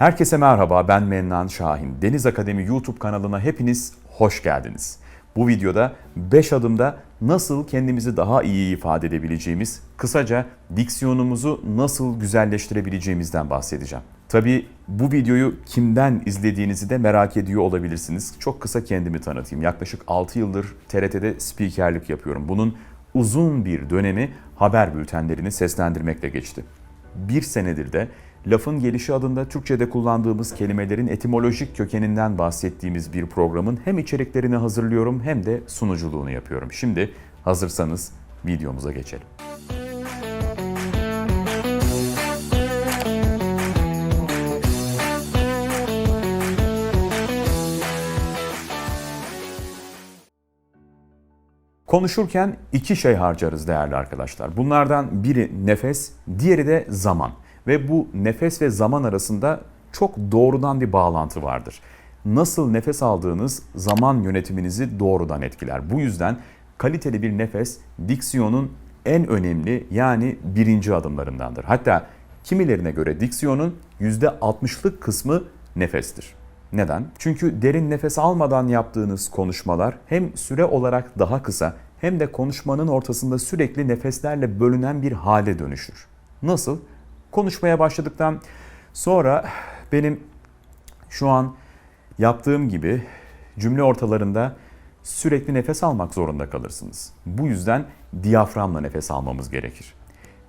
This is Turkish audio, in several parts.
Herkese merhaba ben Mennan Şahin. Deniz Akademi YouTube kanalına hepiniz hoş geldiniz. Bu videoda 5 adımda nasıl kendimizi daha iyi ifade edebileceğimiz, kısaca diksiyonumuzu nasıl güzelleştirebileceğimizden bahsedeceğim. Tabii bu videoyu kimden izlediğinizi de merak ediyor olabilirsiniz. Çok kısa kendimi tanıtayım. Yaklaşık 6 yıldır TRT'de spikerlik yapıyorum. Bunun uzun bir dönemi haber bültenlerini seslendirmekle geçti. Bir senedir de Lafın Gelişi adında Türkçe'de kullandığımız kelimelerin etimolojik kökeninden bahsettiğimiz bir programın hem içeriklerini hazırlıyorum hem de sunuculuğunu yapıyorum. Şimdi hazırsanız videomuza geçelim. Konuşurken iki şey harcarız değerli arkadaşlar. Bunlardan biri nefes, diğeri de zaman. Ve bu nefes ve zaman arasında çok doğrudan bir bağlantı vardır. Nasıl nefes aldığınız zaman yönetiminizi doğrudan etkiler. Bu yüzden kaliteli bir nefes diksiyonun en önemli yani birinci adımlarındandır. Hatta kimilerine göre diksiyonun %60'lık kısmı nefestir. Neden? Çünkü derin nefes almadan yaptığınız konuşmalar hem süre olarak daha kısa hem de konuşmanın ortasında sürekli nefeslerle bölünen bir hale dönüşür. Nasıl? Konuşmaya başladıktan sonra benim şu an yaptığım gibi cümle ortalarında sürekli nefes almak zorunda kalırsınız. Bu yüzden diyaframla nefes almamız gerekir.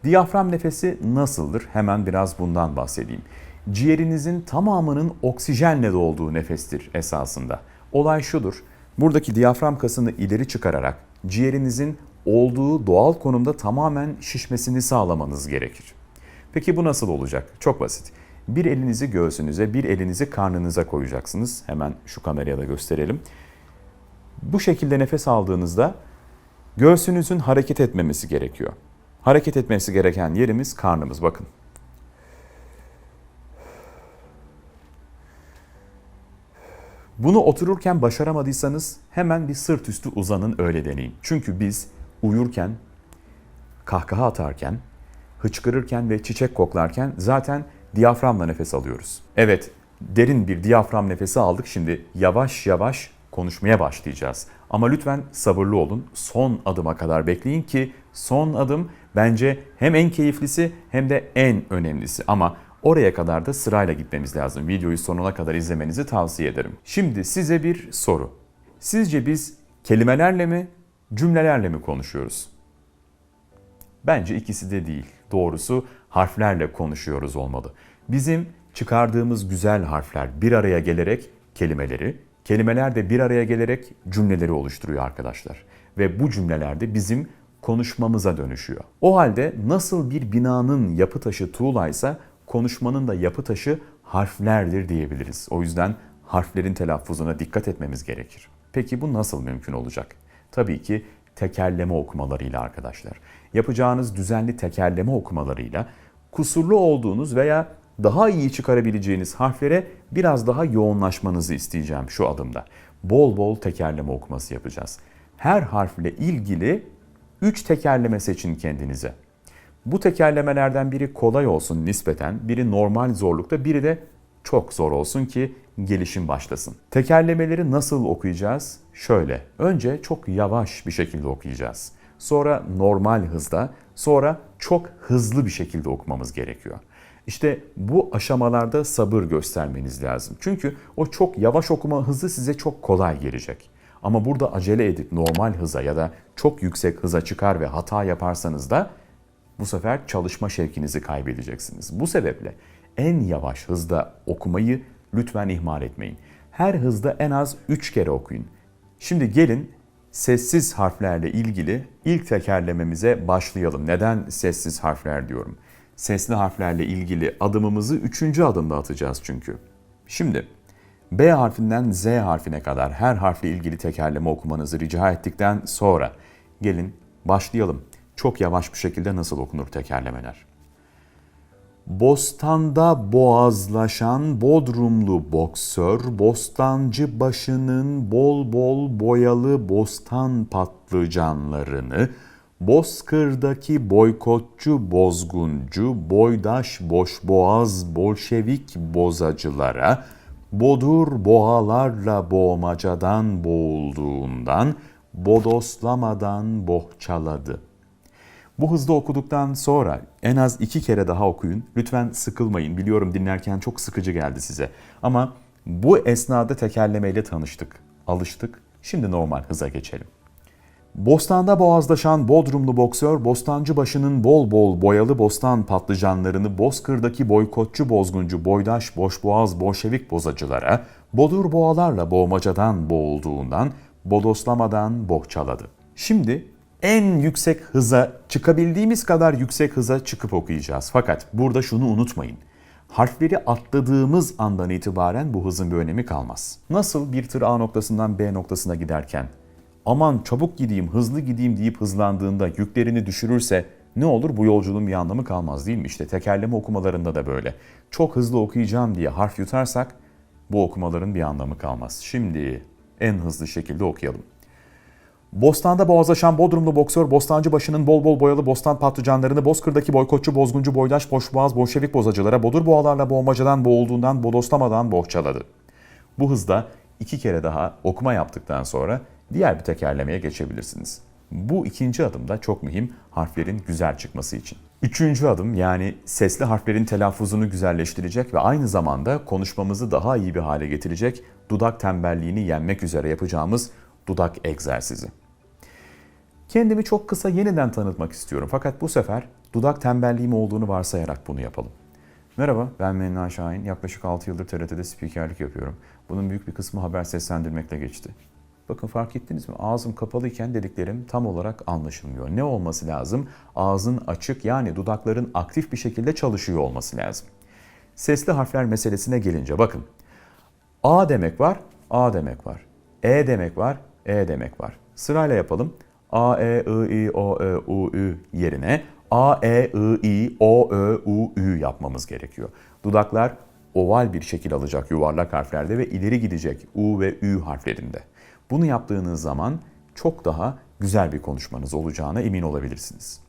Diyafram nefesi nasıldır? Hemen biraz bundan bahsedeyim. Ciğerinizin tamamının oksijenle dolduğu nefestir esasında. Olay şudur. Buradaki diyafram kasını ileri çıkararak ciğerinizin olduğu doğal konumda tamamen şişmesini sağlamanız gerekir. Peki bu nasıl olacak? Çok basit. Bir elinizi göğsünüze, bir elinizi karnınıza koyacaksınız. Hemen şu kameraya da gösterelim. Bu şekilde nefes aldığınızda göğsünüzün hareket etmemesi gerekiyor. Hareket etmesi gereken yerimiz karnımız. Bakın. Bunu otururken başaramadıysanız hemen bir sırt üstü uzanın öyle deneyin. Çünkü biz uyurken, kahkaha atarken, hıçkırırken ve çiçek koklarken zaten diyaframla nefes alıyoruz. Evet, derin bir diyafram nefesi aldık. Şimdi yavaş yavaş konuşmaya başlayacağız. Ama lütfen sabırlı olun. Son adıma kadar bekleyin ki son adım bence hem en keyiflisi hem de en önemlisi. Ama oraya kadar da sırayla gitmemiz lazım. Videoyu sonuna kadar izlemenizi tavsiye ederim. Şimdi size bir soru. Sizce biz kelimelerle mi, cümlelerle mi konuşuyoruz? Bence ikisi de değil. Doğrusu harflerle konuşuyoruz olmalı. Bizim çıkardığımız güzel harfler bir araya gelerek kelimeleri, kelimeler de bir araya gelerek cümleleri oluşturuyor arkadaşlar. Ve bu cümlelerde bizim konuşmamıza dönüşüyor. O halde nasıl bir binanın yapı taşı tuğlaysa konuşmanın da yapı taşı harflerdir diyebiliriz. O yüzden harflerin telaffuzuna dikkat etmemiz gerekir. Peki bu nasıl mümkün olacak? Tabii ki tekerleme okumalarıyla arkadaşlar. Yapacağınız düzenli tekerleme okumalarıyla kusurlu olduğunuz veya daha iyi çıkarabileceğiniz harflere biraz daha yoğunlaşmanızı isteyeceğim şu adımda. Bol bol tekerleme okuması yapacağız. Her harfle ilgili 3 tekerleme seçin kendinize. Bu tekerlemelerden biri kolay olsun nispeten, biri normal zorlukta, biri de çok zor olsun ki gelişim başlasın. Tekerlemeleri nasıl okuyacağız? Şöyle, önce çok yavaş bir şekilde okuyacağız. Sonra normal hızda, sonra çok hızlı bir şekilde okumamız gerekiyor. İşte bu aşamalarda sabır göstermeniz lazım. Çünkü o çok yavaş okuma hızı size çok kolay gelecek. Ama burada acele edip normal hıza ya da çok yüksek hıza çıkar ve hata yaparsanız da bu sefer çalışma şevkinizi kaybedeceksiniz. Bu sebeple en yavaş hızda okumayı lütfen ihmal etmeyin. Her hızda en az 3 kere okuyun. Şimdi gelin sessiz harflerle ilgili ilk tekerlememize başlayalım. Neden sessiz harfler diyorum? Sesli harflerle ilgili adımımızı 3. adımda atacağız çünkü. Şimdi B harfinden Z harfine kadar her harfle ilgili tekerleme okumanızı rica ettikten sonra gelin başlayalım. Çok yavaş bir şekilde nasıl okunur tekerlemeler? Bostanda boğazlaşan Bodrumlu boksör, bostancı başının bol bol boyalı bostan patlıcanlarını Bozkır'daki boykotçu, bozguncu, boydaş, boşboğaz, bolşevik bozacılara, bodur boğalarla boğmacadan boğulduğundan, bodoslamadan bohçaladı. Bu hızda okuduktan sonra en az iki kere daha okuyun. Lütfen sıkılmayın. Biliyorum dinlerken çok sıkıcı geldi size. Ama bu esnada tekerlemeyle tanıştık, alıştık. Şimdi normal hıza geçelim. Bostanda boğazlaşan Bodrumlu boksör, Bostancı başının bol bol boyalı bostan patlıcanlarını Bozkır'daki boykotçu bozguncu, boydaş, boşboğaz, bolşevik bozacılara, bodur boğalarla boğmacadan boğulduğundan, bodoslamadan bohçaladı. Şimdi en yüksek hıza, çıkabildiğimiz kadar yüksek hıza çıkıp okuyacağız. Fakat burada şunu unutmayın. Harfleri atladığımız andan itibaren bu hızın bir önemi kalmaz. Nasıl bir tır A noktasından B noktasına giderken aman çabuk gideyim, hızlı gideyim deyip hızlandığında yüklerini düşürürse ne olur bu yolculuğun bir anlamı kalmaz değil mi? İşte tekerleme okumalarında da böyle. Çok hızlı okuyacağım diye harf yutarsak bu okumaların bir anlamı kalmaz. Şimdi en hızlı şekilde okuyalım. Bostan'da boğazlaşan Bodrumlu boksör Bostancı başının bol bol boyalı bostan patlıcanlarını Bozkır'daki boykotçu, bozguncu, boydaş, boşboğaz, bolşevik bozacılara bodur boğalarla boğmacadan boğulduğundan bodoslamadan bohçaladı. Bu hızda iki kere daha okuma yaptıktan sonra diğer bir tekerlemeye geçebilirsiniz. Bu ikinci adımda çok mühim harflerin güzel çıkması için. Üçüncü adım yani sesli harflerin telaffuzunu güzelleştirecek ve aynı zamanda konuşmamızı daha iyi bir hale getirecek dudak tembelliğini yenmek üzere yapacağımız dudak egzersizi. Kendimi çok kısa yeniden tanıtmak istiyorum fakat bu sefer dudak tembelliğim olduğunu varsayarak bunu yapalım. Merhaba, ben Menna Şahin. Yaklaşık 6 yıldır TRT'de spikerlik yapıyorum. Bunun büyük bir kısmı haber seslendirmekle geçti. Bakın fark ettiniz mi? Ağzım kapalıyken dediklerim tam olarak anlaşılmıyor. Ne olması lazım? Ağzın açık yani dudakların aktif bir şekilde çalışıyor olması lazım. Sesli harfler meselesine gelince bakın. A demek var, A demek var. E demek var, E demek var. Sırayla yapalım. A, E, I, I, O, Ö, U, Ü yerine A, E, I, I, O, Ö, U, Ü yapmamız gerekiyor. Dudaklar oval bir şekil alacak yuvarlak harflerde ve ileri gidecek U ve Ü harflerinde. Bunu yaptığınız zaman çok daha güzel bir konuşmanız olacağına emin olabilirsiniz.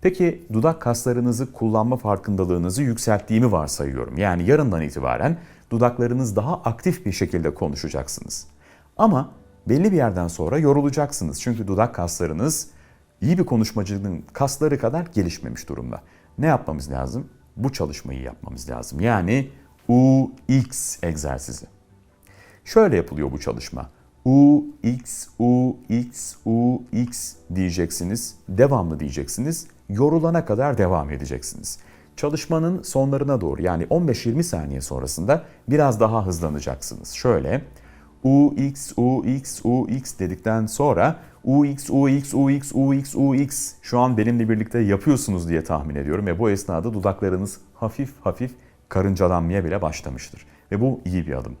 Peki dudak kaslarınızı kullanma farkındalığınızı yükselttiğimi varsayıyorum. Yani yarından itibaren dudaklarınız daha aktif bir şekilde konuşacaksınız. Ama belli bir yerden sonra yorulacaksınız. Çünkü dudak kaslarınız iyi bir konuşmacının kasları kadar gelişmemiş durumda. Ne yapmamız lazım? Bu çalışmayı yapmamız lazım. Yani UX egzersizi. Şöyle yapılıyor bu çalışma. U, X, U, X, U, X diyeceksiniz. Devamlı diyeceksiniz. Yorulana kadar devam edeceksiniz. Çalışmanın sonlarına doğru yani 15-20 saniye sonrasında biraz daha hızlanacaksınız. Şöyle U, X, U, X, U, X dedikten sonra U, X, U, X, U, X, U, X, U, X şu an benimle birlikte yapıyorsunuz diye tahmin ediyorum ve bu esnada dudaklarınız hafif hafif karıncalanmaya bile başlamıştır. Ve bu iyi bir adım.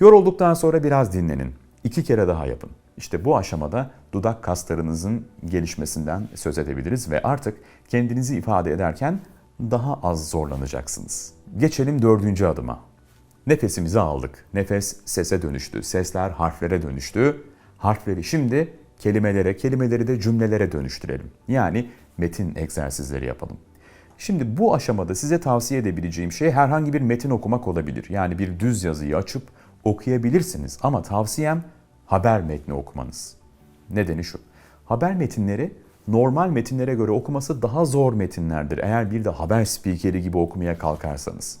Yorulduktan sonra biraz dinlenin. İki kere daha yapın. İşte bu aşamada dudak kaslarınızın gelişmesinden söz edebiliriz ve artık kendinizi ifade ederken daha az zorlanacaksınız. Geçelim dördüncü adıma. Nefesimizi aldık. Nefes sese dönüştü. Sesler harflere dönüştü. Harfleri şimdi kelimelere, kelimeleri de cümlelere dönüştürelim. Yani metin egzersizleri yapalım. Şimdi bu aşamada size tavsiye edebileceğim şey herhangi bir metin okumak olabilir. Yani bir düz yazıyı açıp okuyabilirsiniz ama tavsiyem haber metni okumanız. Nedeni şu. Haber metinleri normal metinlere göre okuması daha zor metinlerdir. Eğer bir de haber spikeri gibi okumaya kalkarsanız.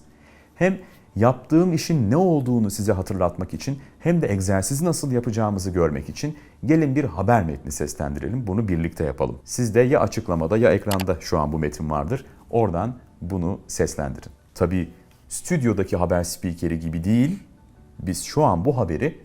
Hem yaptığım işin ne olduğunu size hatırlatmak için hem de egzersizi nasıl yapacağımızı görmek için gelin bir haber metni seslendirelim. Bunu birlikte yapalım. Sizde ya açıklamada ya ekranda şu an bu metin vardır. Oradan bunu seslendirin. Tabii stüdyodaki haber spikeri gibi değil. Biz şu an bu haberi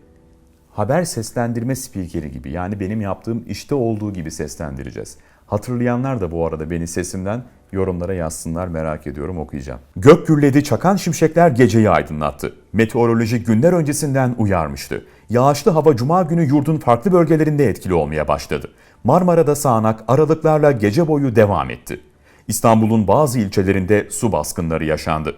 haber seslendirme spikeri gibi yani benim yaptığım işte olduğu gibi seslendireceğiz. Hatırlayanlar da bu arada beni sesimden yorumlara yazsınlar merak ediyorum okuyacağım. Gök gürledi çakan şimşekler geceyi aydınlattı. Meteoroloji günler öncesinden uyarmıştı. Yağışlı hava cuma günü yurdun farklı bölgelerinde etkili olmaya başladı. Marmara'da sağanak aralıklarla gece boyu devam etti. İstanbul'un bazı ilçelerinde su baskınları yaşandı.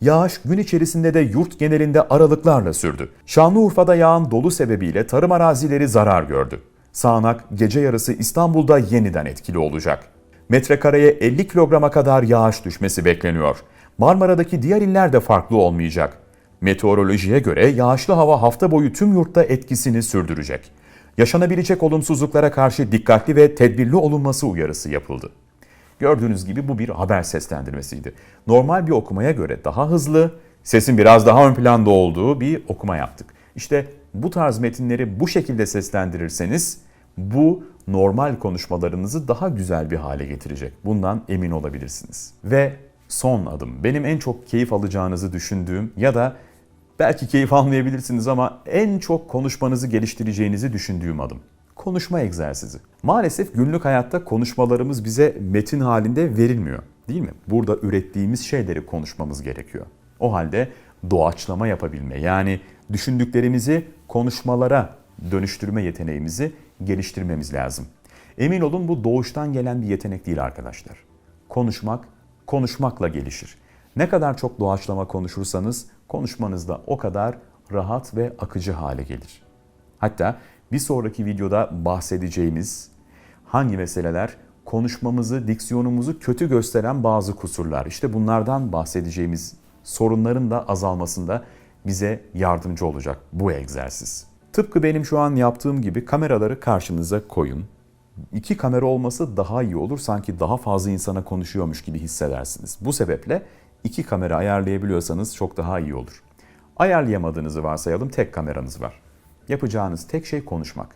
Yağış gün içerisinde de yurt genelinde aralıklarla sürdü. Şanlıurfa'da yağan dolu sebebiyle tarım arazileri zarar gördü. Sağanak gece yarısı İstanbul'da yeniden etkili olacak. Metrekareye 50 kilograma kadar yağış düşmesi bekleniyor. Marmara'daki diğer iller de farklı olmayacak. Meteorolojiye göre yağışlı hava hafta boyu tüm yurtta etkisini sürdürecek. Yaşanabilecek olumsuzluklara karşı dikkatli ve tedbirli olunması uyarısı yapıldı. Gördüğünüz gibi bu bir haber seslendirmesiydi. Normal bir okumaya göre daha hızlı, sesin biraz daha ön planda olduğu bir okuma yaptık. İşte bu tarz metinleri bu şekilde seslendirirseniz bu normal konuşmalarınızı daha güzel bir hale getirecek. Bundan emin olabilirsiniz. Ve son adım benim en çok keyif alacağınızı düşündüğüm ya da belki keyif almayabilirsiniz ama en çok konuşmanızı geliştireceğinizi düşündüğüm adım. Konuşma egzersizi. Maalesef günlük hayatta konuşmalarımız bize metin halinde verilmiyor. Değil mi? Burada ürettiğimiz şeyleri konuşmamız gerekiyor. O halde doğaçlama yapabilme yani düşündüklerimizi konuşmalara dönüştürme yeteneğimizi geliştirmemiz lazım. Emin olun bu doğuştan gelen bir yetenek değil arkadaşlar. Konuşmak, konuşmakla gelişir. Ne kadar çok doğaçlama konuşursanız konuşmanız da o kadar rahat ve akıcı hale gelir. Hatta bir sonraki videoda bahsedeceğimiz hangi meseleler konuşmamızı, diksiyonumuzu kötü gösteren bazı kusurlar. İşte bunlardan bahsedeceğimiz sorunların da azalmasında bize yardımcı olacak bu egzersiz. Tıpkı benim şu an yaptığım gibi kameraları karşınıza koyun. İki kamera olması daha iyi olur. Sanki daha fazla insana konuşuyormuş gibi hissedersiniz. Bu sebeple iki kamera ayarlayabiliyorsanız çok daha iyi olur. Ayarlayamadığınızı varsayalım tek kameranız var. Yapacağınız tek şey konuşmak.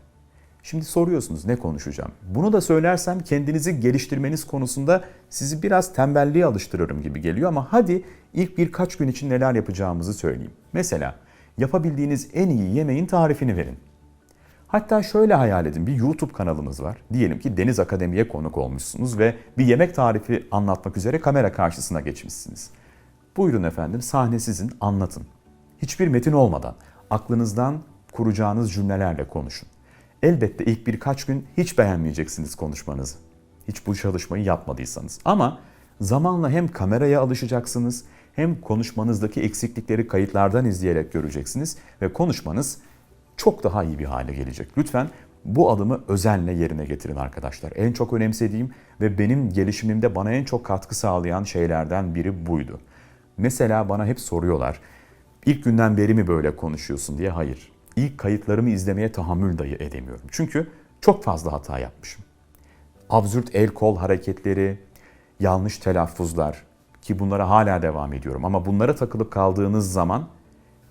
Şimdi soruyorsunuz ne konuşacağım? Bunu da söylersem kendinizi geliştirmeniz konusunda sizi biraz tembelliğe alıştırırım gibi geliyor ama hadi ilk birkaç gün için neler yapacağımızı söyleyeyim. Mesela yapabildiğiniz en iyi yemeğin tarifini verin. Hatta şöyle hayal edin bir YouTube kanalınız var. Diyelim ki Deniz Akademi'ye konuk olmuşsunuz ve bir yemek tarifi anlatmak üzere kamera karşısına geçmişsiniz. Buyurun efendim sahne sizin anlatın. Hiçbir metin olmadan aklınızdan kuracağınız cümlelerle konuşun. Elbette ilk birkaç gün hiç beğenmeyeceksiniz konuşmanızı. Hiç bu çalışmayı yapmadıysanız. Ama zamanla hem kameraya alışacaksınız hem konuşmanızdaki eksiklikleri kayıtlardan izleyerek göreceksiniz ve konuşmanız çok daha iyi bir hale gelecek. Lütfen bu adımı özenle yerine getirin arkadaşlar. En çok önemsediğim ve benim gelişimimde bana en çok katkı sağlayan şeylerden biri buydu. Mesela bana hep soruyorlar. İlk günden beri mi böyle konuşuyorsun diye. Hayır. İlk kayıtlarımı izlemeye tahammül dahi edemiyorum. Çünkü çok fazla hata yapmışım. Absürt el kol hareketleri, yanlış telaffuzlar ki bunlara hala devam ediyorum. Ama bunlara takılıp kaldığınız zaman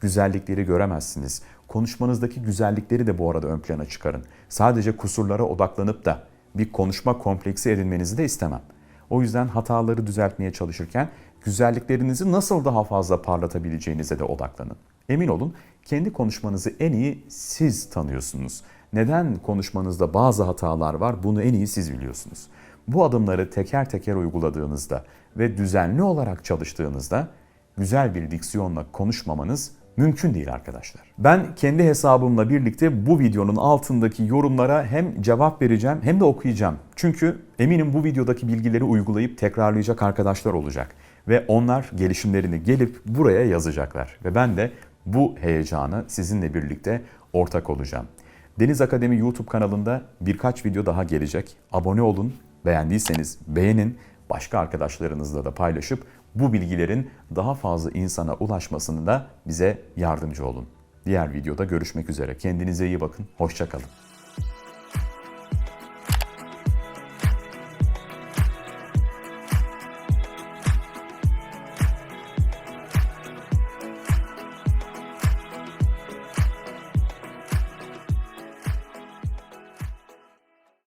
güzellikleri göremezsiniz. Konuşmanızdaki güzellikleri de bu arada ön plana çıkarın. Sadece kusurlara odaklanıp da bir konuşma kompleksi edinmenizi de istemem. O yüzden hataları düzeltmeye çalışırken güzelliklerinizi nasıl daha fazla parlatabileceğinize de odaklanın. Emin olun kendi konuşmanızı en iyi siz tanıyorsunuz. Neden konuşmanızda bazı hatalar var bunu en iyi siz biliyorsunuz. Bu adımları teker teker uyguladığınızda ve düzenli olarak çalıştığınızda güzel bir diksiyonla konuşmamanız mümkün değil arkadaşlar. Ben kendi hesabımla birlikte bu videonun altındaki yorumlara hem cevap vereceğim hem de okuyacağım. Çünkü eminim bu videodaki bilgileri uygulayıp tekrarlayacak arkadaşlar olacak ve onlar gelişimlerini gelip buraya yazacaklar ve ben de bu heyecanı sizinle birlikte ortak olacağım. Deniz Akademi YouTube kanalında birkaç video daha gelecek. Abone olun, beğendiyseniz beğenin, başka arkadaşlarınızla da paylaşıp bu bilgilerin daha fazla insana ulaşmasını da bize yardımcı olun. Diğer videoda görüşmek üzere. Kendinize iyi bakın. Hoşçakalın.